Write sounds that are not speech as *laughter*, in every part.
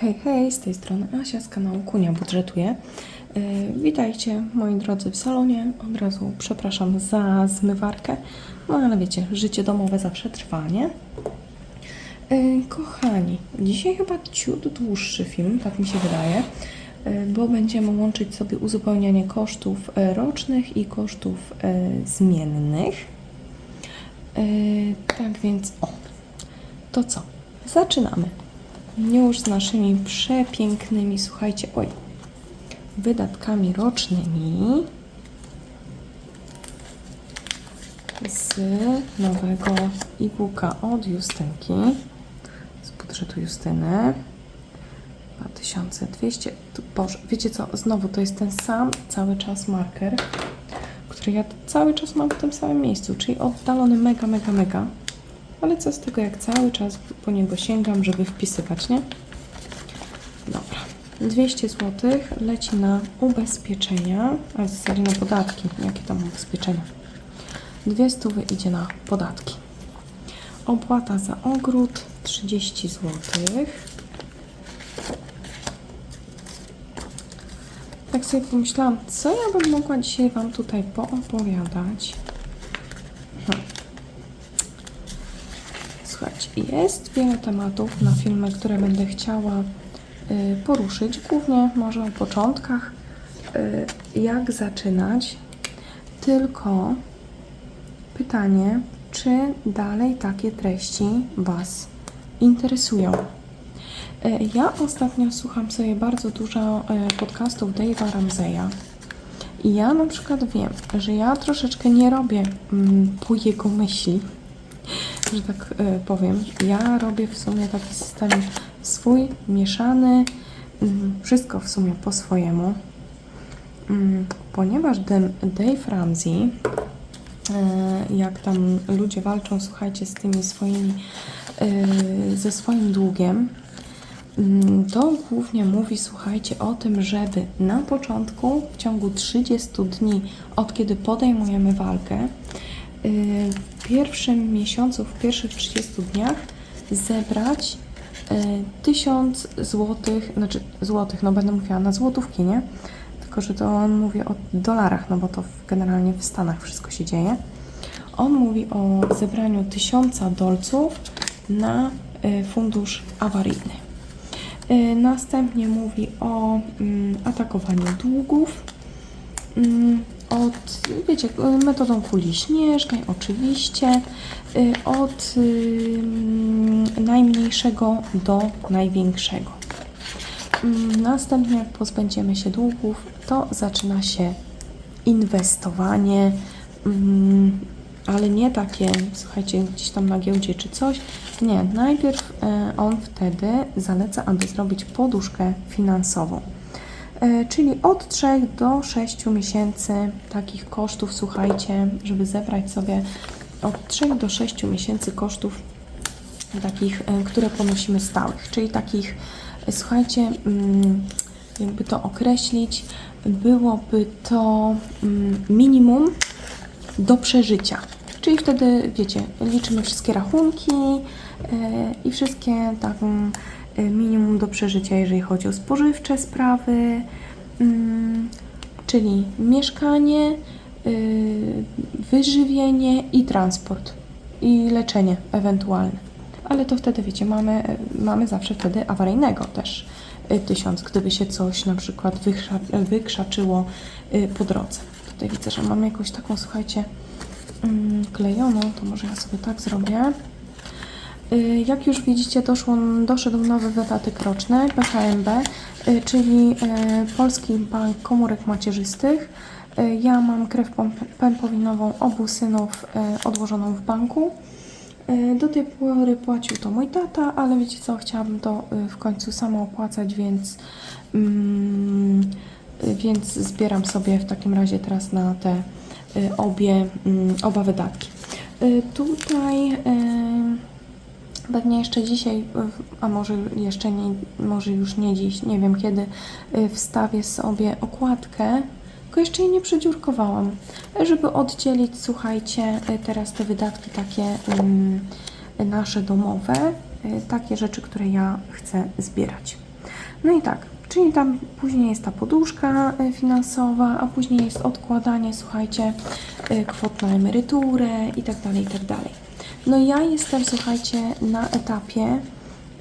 Hej, hej, z tej strony Asia z kanału Kunia Budżetuje. Yy, witajcie moi drodzy w salonie. Od razu przepraszam za zmywarkę, no ale wiecie, życie domowe zawsze trwa, nie? Yy, kochani, dzisiaj chyba ciut dłuższy film, tak mi się wydaje, yy, bo będziemy łączyć sobie uzupełnianie kosztów yy, rocznych i kosztów zmiennych. Tak więc, o, to co? Zaczynamy. Już z naszymi przepięknymi, słuchajcie, oj, wydatkami rocznymi z nowego e-booka od Justynki, z budżetu Justyny. 2200, tu- Boże, wiecie co, znowu to jest ten sam cały czas marker, który ja cały czas mam w tym samym miejscu, czyli oddalony mega, mega, mega. Ale co z tego, jak cały czas po niego sięgam, żeby wpisywać, nie? Dobra. 200 zł leci na ubezpieczenia, a w zasadzie na podatki. Jakie tam ubezpieczenia? 200 idzie na podatki. Opłata za ogród 30 zł. Tak sobie pomyślałam, co ja bym mogła dzisiaj Wam tutaj poopowiadać. Jest wiele tematów na filmy, które będę chciała y, poruszyć. Głównie może o początkach, y, jak zaczynać. Tylko pytanie, czy dalej takie treści Was interesują? Y, Ja ostatnio słucham sobie bardzo dużo podcastów Dave'a Ramseya. I ja na przykład wiem, że ja troszeczkę nie robię mm, po jego myśli że tak e, powiem. Ja robię w sumie taki system swój, mieszany, mm, wszystko w sumie po swojemu. Mm, Ponieważ Dave Ramsey, e, jak tam ludzie walczą, słuchajcie, z tymi swoimi, e, ze swoim długiem, mm, to głównie mówi, słuchajcie, o tym, żeby na początku, w ciągu 30 dni, od kiedy podejmujemy walkę, w pierwszym miesiącu, w pierwszych 30 dniach zebrać y, 1000 złotych, znaczy złotych, no będę mówiła na złotówki, nie? Tylko, że to on mówi o dolarach, no bo to generalnie w Stanach wszystko się dzieje. On mówi o zebraniu 1000 dolców na y, fundusz awaryjny. Y, Następnie mówi o mm, atakowaniu długów. Od, wiecie, y, metodą kuli śnieżnej, oczywiście, y, od y, najmniejszego do największego. Mm, Następnie, jak pozbędziemy się długów, to zaczyna się inwestowanie, mm, ale nie takie, słuchajcie, gdzieś tam na giełdzie czy coś. Nie, najpierw e, on wtedy zaleca, aby zrobić poduszkę finansową. E, Czyli od 3 do 6 miesięcy takich kosztów, słuchajcie, żeby zebrać sobie od 3 do 6 miesięcy kosztów takich, e, które ponosimy stałych, czyli takich, e, słuchajcie, mm, jakby to określić, byłoby to mm, minimum do przeżycia. Czyli wtedy, wiecie, liczymy wszystkie rachunki i wszystkie tak minimum do przeżycia, jeżeli chodzi o spożywcze sprawy, mm, czyli mieszkanie, y, wyżywienie i transport i leczenie ewentualne. Ale to wtedy, wiecie, mamy, e, mamy zawsze wtedy awaryjnego też y, tysiąc, gdyby się coś na przykład wykrza- wykrzaczyło y, po drodze. Tutaj widzę, że mam jakąś taką, słuchajcie, mm, klejoną, to może ja sobie tak zrobię. Y, Jak już widzicie, doszło, doszedł nowy wydatek roczny PKMB, y, czyli y, Polski Bank Komórek Macierzystych. Ja mam krew pępowinową obu synów odłożoną w banku. Do tej pory płacił to mój tata, ale wiecie co, chciałabym to w końcu sama opłacać, więc, mm, więc zbieram sobie w takim razie teraz na te obie, mm, oba wydatki. Tutaj Pewnie jeszcze dzisiaj, a może jeszcze nie, może już nie dziś, nie wiem kiedy, y, wstawię sobie okładkę, tylko jeszcze jej nie przedziurkowałam, żeby oddzielić, słuchajcie, y, teraz te wydatki takie ym, nasze domowe, y, takie rzeczy, które ja chcę zbierać. No i tak, czyli tam później jest ta poduszka finansowa, a później jest odkładanie, słuchajcie, kwot na emeryturę i tak dalej, i tak dalej. No ja jestem, słuchajcie, na etapie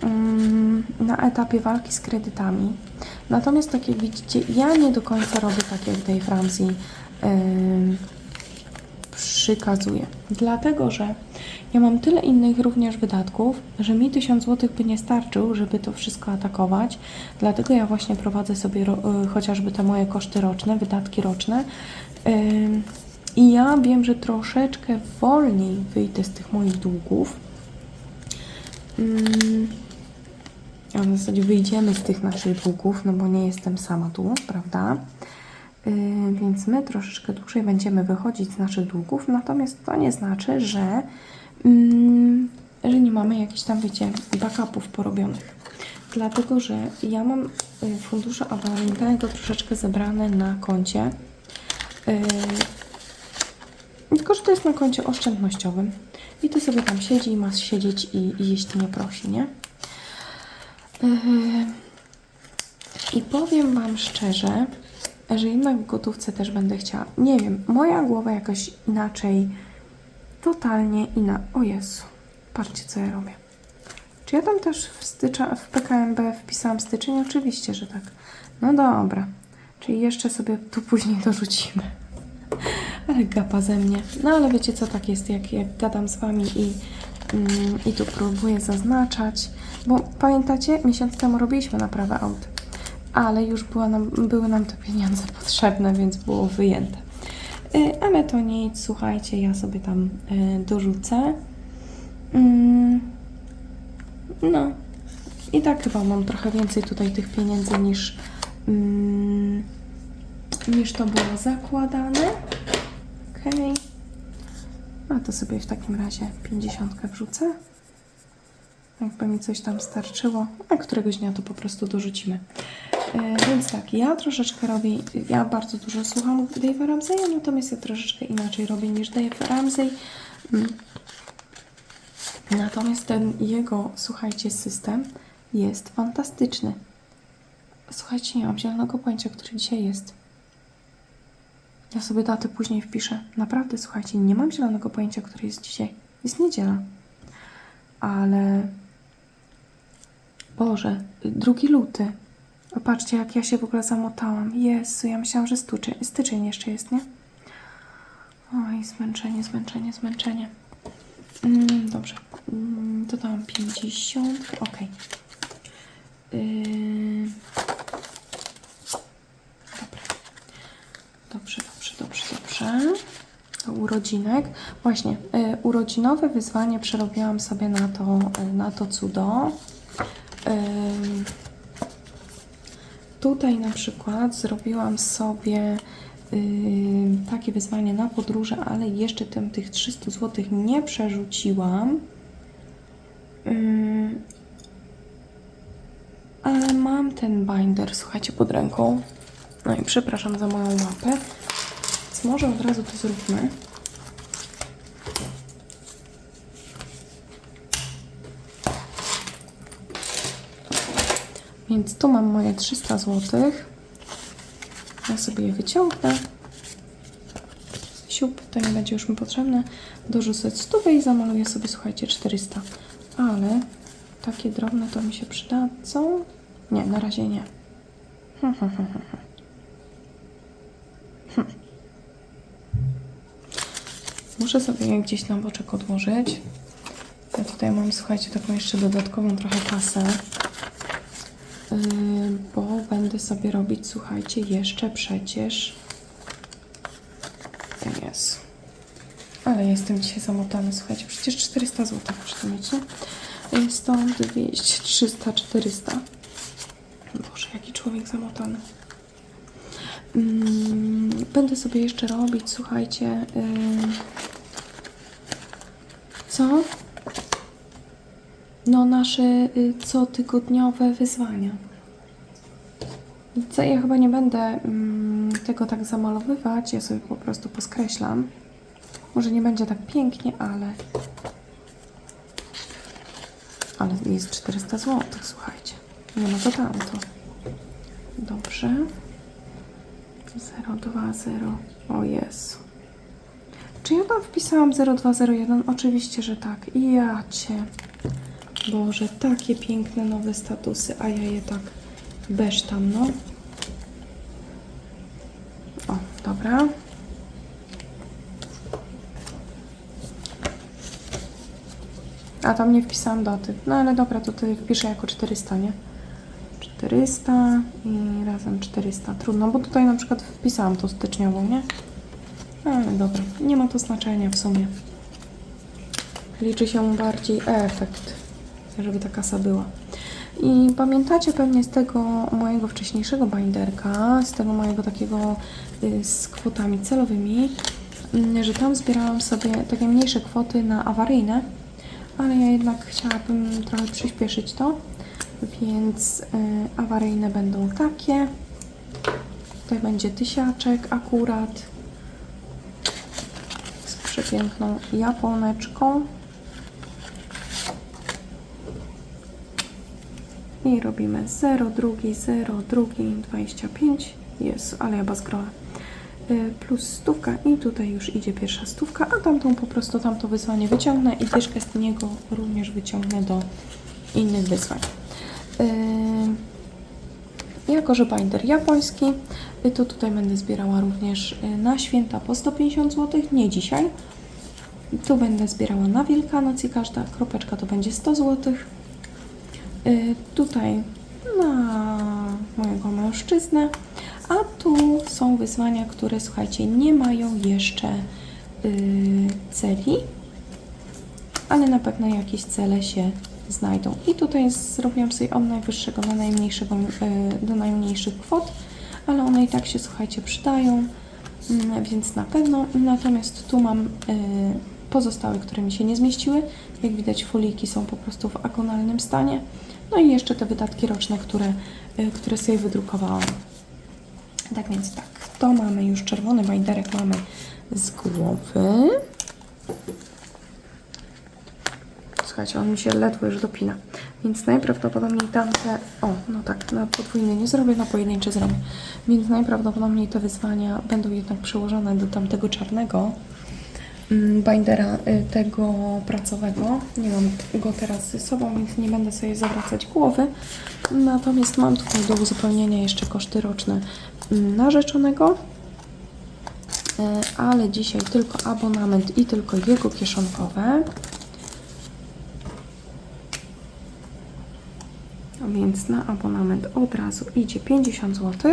mm, na etapie walki z kredytami. Natomiast tak jak widzicie, ja nie do końca robię tak, jak Dave Ramsey przykazuje. Dlatego, że ja mam tyle innych również wydatków, że mi 1000 zł by nie starczył, żeby to wszystko atakować. Dlatego ja właśnie prowadzę sobie y, chociażby te moje koszty roczne, wydatki roczne. I ja wiem, że troszeczkę wolniej wyjdę z tych moich długów. Ym, a w zasadzie wyjdziemy z tych naszych długów, no bo nie jestem sama tu, prawda? Yy, więc my troszeczkę dłużej będziemy wychodzić z naszych długów, natomiast to nie znaczy, że, mm, że nie mamy jakichś tam, wiecie, backupów porobionych. Dlatego, że ja mam y, fundusze awaryjnego troszeczkę zebrane na koncie. Yy, tylko, że to jest na koncie oszczędnościowym. I to sobie tam siedzi i ma siedzieć i, i jeść nie prosi, nie? Yy, I powiem Wam szczerze, że jednak w gotówce też będę chciała. Nie wiem, moja głowa jakoś inaczej, totalnie inna. O Jezu, patrzcie co ja robię. Czy ja tam też w, stycza, w PKMB wpisałam styczeń? Oczywiście, że tak. No dobra. Czyli jeszcze sobie tu później dorzucimy. Ale gapa ze mnie. No ale wiecie co, tak jest, jak, jak gadam z Wami i, mm, i tu próbuję zaznaczać. Bo pamiętacie, miesiąc temu robiliśmy naprawę aut, ale już była nam, były nam te pieniądze *laughs* potrzebne, więc było wyjęte. Y, ale to nic, słuchajcie, ja sobie tam y, dorzucę. Mm, no. I tak chyba mam trochę więcej tutaj tych pieniędzy niż, mm, niż to było zakładane. A to sobie w takim razie 50 wrzucę. Jakby mi coś tam starczyło, a któregoś dnia to po prostu dorzucimy. E, więc tak, ja troszeczkę robię, ja bardzo dużo słucham Dave'a Ramseya, natomiast ja troszeczkę inaczej robię niż Dave Ramsey. Mm. Natomiast ten jego, słuchajcie, system jest fantastyczny. Słuchajcie, nie mam zielonego pojęcia, który dzisiaj jest. Ja sobie datę później wpiszę. Naprawdę, słuchajcie, nie mam zielonego pojęcia, który jest dzisiaj. Jest niedziela. Ale... Boże, drugi luty. Popatrzcie, jak ja się w ogóle zamotałam. Jezu, ja myślałam, że styczeń, styczeń jeszcze jest, nie? Oj, zmęczenie, zmęczenie, zmęczenie. Mm, dobrze. Mm, dodałam 50. Ok. Yy... Dobrze, dobrze, dobrze, dobrze. Do urodzinek. Właśnie, y, urodzinowe wyzwanie przerobiłam sobie na to, y, na to cudo. Ym, Tutaj na przykład zrobiłam sobie y, takie wyzwanie na podróże, ale jeszcze tym, tych 300 zł nie przerzuciłam. Ym, ale mam ten binder, słuchajcie, pod ręką. No i przepraszam za moją łapę. Więc może od razu to zróbmy. Więc tu mam moje 300 zł. Ja sobie je wyciągnę. Siup, to nie będzie już mi potrzebne. Dorzucę stówę i zamaluję sobie, słuchajcie, 400. Ale takie drobne to mi się przydadzą. Nie, na razie nie. *laughs* Muszę sobie je gdzieś na boczek odłożyć. Ja tutaj mam, słuchajcie, taką jeszcze dodatkową trochę kasę. Yy, bo będę sobie robić, słuchajcie, jeszcze przecież. Jest. Ale jestem dzisiaj zamotany, słuchajcie, przecież 400 zł muszę mieć, nie? Stąd 200, 300, 400. Boże, jaki człowiek zamotany. Mm, Będę sobie jeszcze robić, słuchajcie, yy, co? No, nasze y, cotygodniowe wyzwania. Co, ja chyba nie będę mm, tego tak zamalowywać, ja sobie po prostu poskreślam. Może nie będzie tak pięknie, ale... Ale jest 400 zł, słuchajcie. Nie ma to tamto. Dobrze. 020. O Jezu. Czy ja tam wpisałam 0201? Oczywiście, że tak. I ja cię. Boże, takie piękne nowe statusy, a ja je tak besztam, no. O, dobra. A tam nie wpisałam daty. No ale dobra, to tutaj wpiszę jako 400, nie? 400 i razem 400. Trudno, bo tutaj na przykład wpisałam tą styczniową, nie? Ale dobra, nie ma to znaczenia w sumie. Liczy się bardziej efekt, żeby ta kasa była. I pamiętacie pewnie z tego mojego wcześniejszego binderka, z tego mojego takiego y, z kwotami celowymi, y, że tam zbierałam sobie takie mniejsze kwoty na awaryjne, ale ja jednak chciałabym trochę przyspieszyć to, więc y, awaryjne będą takie. Tutaj będzie tysiaczek akurat przepiękną japoneczką. I robimy 0, drugi, 0, drugi, 25. Jest, ale ja bazgrola. Y, Plus stówka i tutaj już idzie pierwsza stówka, a tamtą po prostu tamto wyzwanie wyciągnę i dyszkę z niego również wyciągnę do innych wyzwań. Y, Jako, że binder japoński, y, to tutaj będę zbierała również y, na święta po 150 zł, nie dzisiaj. Tu będę zbierała na Wielkanoc i każda kropeczka to będzie 100 zł. Y, Tutaj na mojego mężczyznę, a tu są wyzwania, które słuchajcie, nie mają jeszcze celi, ale na pewno jakieś cele się znajdą. I tutaj zrobiłam sobie od najwyższego do najmniejszego, y, do najmniejszych kwot, ale one i tak się, słuchajcie, przydają, mm, więc na pewno. Natomiast tu mam y, pozostałe, które mi się nie zmieściły. Jak widać, foliki są po prostu w agonalnym stanie. No i jeszcze te wydatki roczne, które, y, które sobie wydrukowałam. Tak więc tak, to mamy już czerwony bajderek, mamy z głowy. Słuchajcie, on mi się ledwo już dopina. Więc najprawdopodobniej tamte... O, no tak, na podwójny nie zrobię, na pojedyncze zrobię. Więc najprawdopodobniej te wyzwania będą jednak przełożone do tamtego czarnego mm, bindera y, tego pracowego. Nie mam go teraz ze sobą, więc nie będę sobie zawracać głowy. Natomiast mam tutaj do uzupełnienia jeszcze koszty roczne mm, narzeczonego. Y, Ale dzisiaj tylko abonament i tylko jego kieszonkowe. Więc na abonament od razu idzie 50 zł.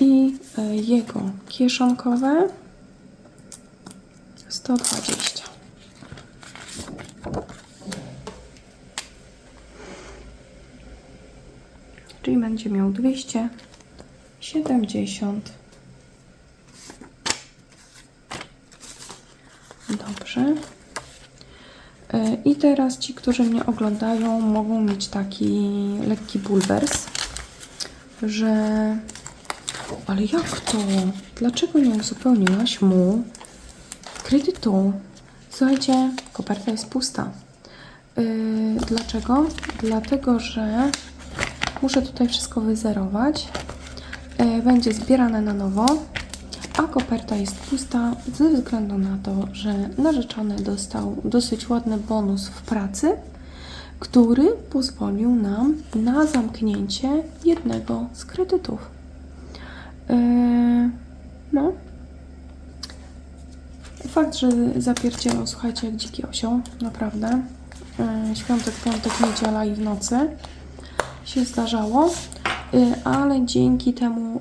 I e, jego kieszonkowe 120. Czyli będzie miał 270. Dobrze. E, I teraz ci, którzy mnie oglądają, mogą mieć taki lekki bulwers, że ale jak to? Dlaczego nie uzupełniłaś mu kredytu? Słuchajcie, koperta jest pusta. Yy, dlaczego? Dlatego, że muszę tutaj wszystko wyzerować. Yy, będzie zbierane na nowo, a koperta jest pusta ze względu na to, że narzeczony dostał dosyć ładny bonus w pracy, który pozwolił nam na zamknięcie jednego z kredytów. Yy, no. Fakt, że zapierdzielał, słuchajcie, jak dziki osioł, naprawdę. Yy, Świątek, piątek, niedziela i w nocy się zdarzało, ale dzięki temu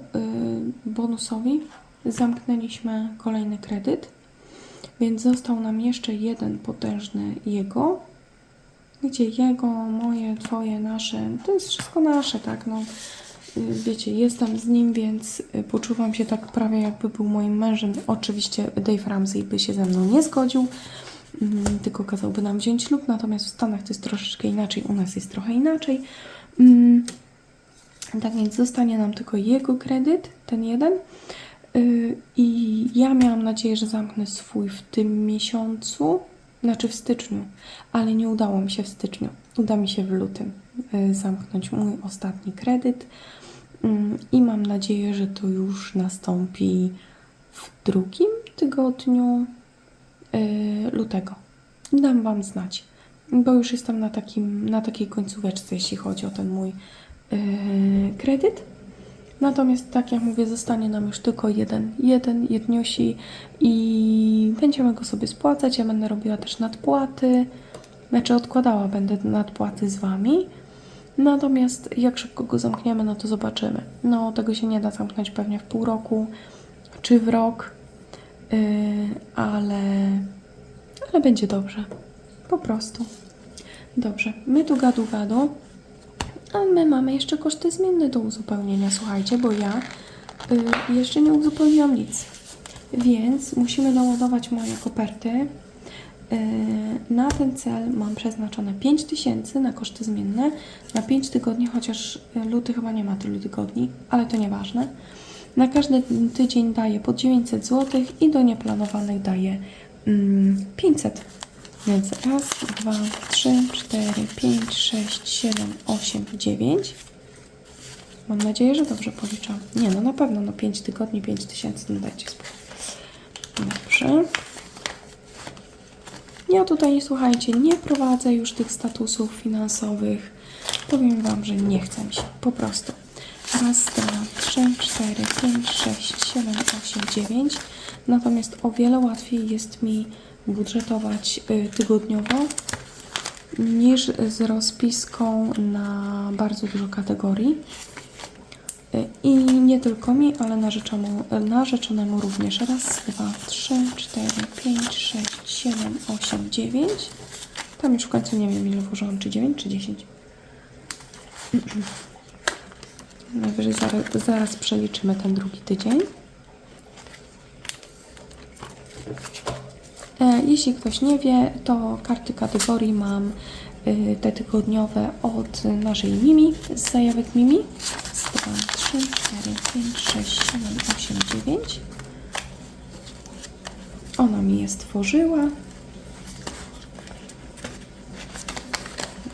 yy, bonusowi zamknęliśmy kolejny kredyt, więc został nam jeszcze jeden potężny jego, gdzie jego, moje, twoje, nasze, to jest wszystko nasze, tak, no. Y, Wiecie, jestem z nim, więc y, poczuwam się tak prawie jakby był moim mężem. Oczywiście Dave Ramsey by się ze mną nie zgodził, mm, tylko kazałby nam wziąć ślub, natomiast w Stanach to jest troszeczkę inaczej, u nas jest trochę inaczej. Tak więc zostanie nam tylko jego kredyt, ten jeden. Y, I ja miałam nadzieję, że zamknę swój w tym miesiącu, znaczy w styczniu, ale nie udało mi się w styczniu. Uda mi się w lutym y, zamknąć mój ostatni kredyt Mm, i mam nadzieję, że to już nastąpi w drugim tygodniu y, lutego. Dam Wam znać, bo już jestem na, takim, na takiej końcóweczce, jeśli chodzi o ten mój kredyt. Natomiast, tak jak mówię, zostanie nam już tylko jeden, jeden, jedniusi i będziemy go sobie spłacać. Ja będę robiła też nadpłaty, znaczy odkładała będę nadpłaty z Wami. Natomiast jak szybko go zamkniemy, no to zobaczymy. No, tego się nie da zamknąć pewnie w pół roku czy w rok, yy, ale, ale będzie dobrze. Po prostu. Dobrze, my tu gadu gadu. A my mamy jeszcze koszty zmienne do uzupełnienia, słuchajcie, bo ja y, jeszcze nie uzupełniłam nic. Więc musimy doładować moje koperty. Y, na ten cel mam przeznaczone 5000 na koszty zmienne na 5 tygodni, chociaż luty chyba nie ma tylu tygodni, ale to nieważne. Na każdy tydzień daję po 900 zł i do nieplanowanych daję mm, 500 więc raz, dwa, trzy, cztery, pięć, sześć, siedem, osiem, dziewięć. Mam nadzieję, że dobrze policzam. Nie, no na pewno, no 5 tygodni, 5 tysięcy, no dajcie spokój. Dobrze. Ja tutaj, słuchajcie, nie prowadzę już tych statusów finansowych. Powiem Wam, że nie chcę mi się, po prostu. Raz, dwa, trzy, cztery, pięć, sześć, siedem, osiem, dziewięć. Natomiast o wiele łatwiej jest mi budżetować y, tygodniowo niż z rozpiską na bardzo dużo kategorii. Y, I nie tylko mi, ale narzeczonemu, narzeczonemu również. Raz, dwa, trzy, cztery, pięć, sześć, siedem, osiem, dziewięć. Tam już w końcu nie wiem ile włożyłam, czy dziewięć, czy dziesięć. *clears throat* Najwyżej zaraz, zaraz przeliczymy ten drugi tydzień. E, Jeśli ktoś nie wie, to karty kategorii mam y, te tygodniowe od naszej Mimi, z zajawek Mimi. 2, 3, 4, 5, 6, 7, 8, 9. Ona mi je stworzyła.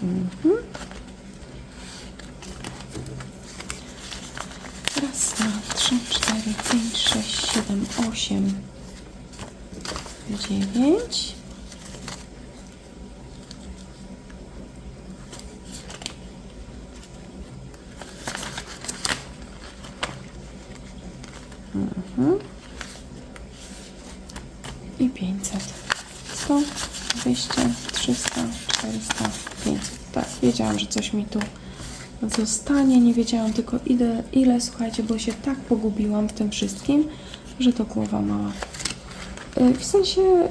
Mhm. Raz, dwa, trzy, cztery, pięć, sześć, siedem, osiem, dziewięć. Mhm. I 500. 100, 200, 300, 400, 500. Że coś mi tu zostanie. Nie wiedziałam tylko ile, ile słuchajcie, bo się tak pogubiłam w tym wszystkim, że to głowa mała. Y, W sensie y,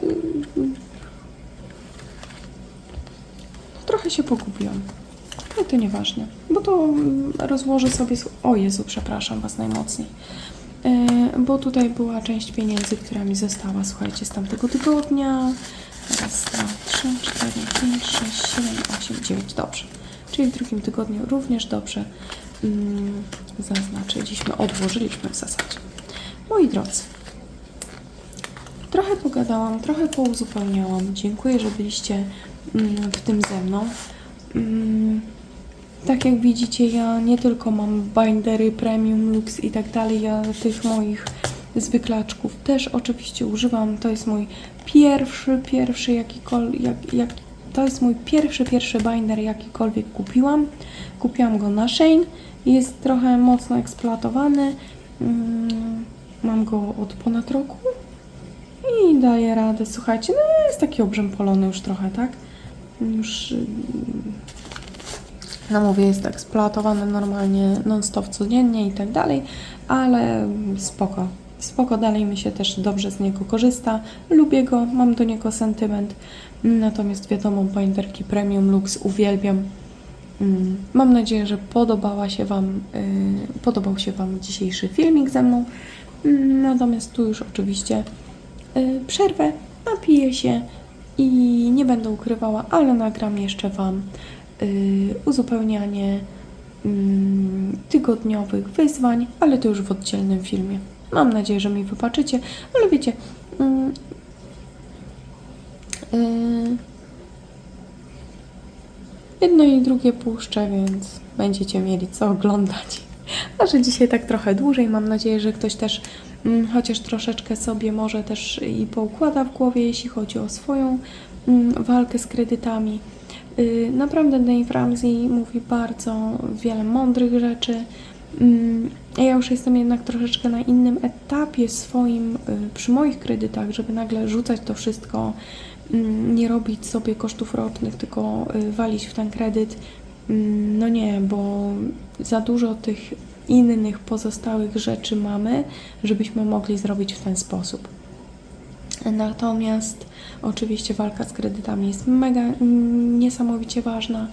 trochę się pogubiłam. Ale to nieważne, bo to mm, rozłożę sobie. O Jezu, przepraszam Was najmocniej. Bo tutaj była część pieniędzy, która mi została, słuchajcie, z tamtego tygodnia. Raz, dwa, trzy, cztery, pięć, sześć, siedem, osiem, dziewięć. Dobrze. Czyli w drugim tygodniu również dobrze mm, zaznaczyliśmy, odłożyliśmy w zasadzie. Moi drodzy, Trochę pogadałam, trochę pouzupełniałam. Dziękuję, że byliście mm, w tym ze mną. Mm, Tak jak widzicie, ja nie tylko mam bindery premium, lux i tak dalej, ja tych moich zwyklaczków też oczywiście używam. To jest mój pierwszy, pierwszy jakikolwiek, jak, jak, to jest mój pierwszy, pierwszy binder jakikolwiek kupiłam. Kupiłam go na Shein. Jest trochę mocno eksploatowany. Mm, Mam go od ponad roku i daje radę. Słuchajcie, no jest taki obrzępolony już trochę, tak? Już, ym, no mówię, jest eksploatowany normalnie non-stop codziennie i tak dalej, ale spoko. Spoko, dalej mi się też dobrze z niego korzysta. Lubię go, mam do niego sentyment. Natomiast wiadomo, binderki Premium Lux uwielbiam. Mm, Mam nadzieję, że podobała się Wam, yy, podobał się Wam dzisiejszy filmik ze mną. Mm, Natomiast tu już oczywiście yy, przerwę, napiję się i nie będę ukrywała, ale nagram jeszcze Wam yy, uzupełnianie mm, tygodniowych wyzwań, ale to już w oddzielnym filmie. Mam nadzieję, że mi wybaczycie, ale wiecie, mm, yy, jedno i drugie puszczę, więc będziecie mieli co oglądać. A że dzisiaj tak trochę dłużej, mam nadzieję, że ktoś też mm, chociaż troszeczkę sobie może też i poukłada w głowie, jeśli chodzi o swoją mm, walkę z kredytami. Yy, Naprawdę Dave Ramsey mówi bardzo wiele mądrych rzeczy. Ja już jestem jednak troszeczkę na innym etapie swoim y, przy moich kredytach, żeby nagle rzucać to wszystko, mm, nie robić sobie kosztów rocznych, tylko y, walić w ten kredyt. Mm, No nie, bo za dużo tych innych pozostałych rzeczy mamy, żebyśmy mogli zrobić w ten sposób. Natomiast oczywiście walka z kredytami jest mega mm, niesamowicie ważna.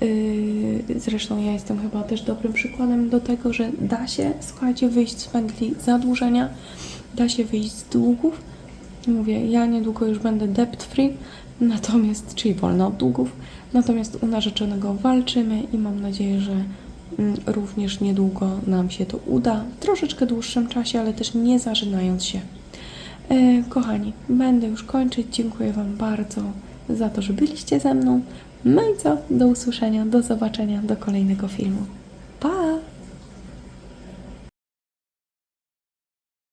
Yy, Zresztą ja jestem chyba też dobrym przykładem do tego, że da się, słuchajcie, wyjść z pętli zadłużenia, da się wyjść z długów. Mówię, ja niedługo już będę debt free, natomiast, czyli wolna od długów, natomiast u narzeczonego walczymy i mam nadzieję, że mm, również niedługo nam się to uda. Troszeczkę dłuższym czasie, ale też nie zażynając się. E, kochani, będę już kończyć. Dziękuję Wam bardzo za to, że byliście ze mną. No i co? Do usłyszenia, do zobaczenia, do kolejnego filmu.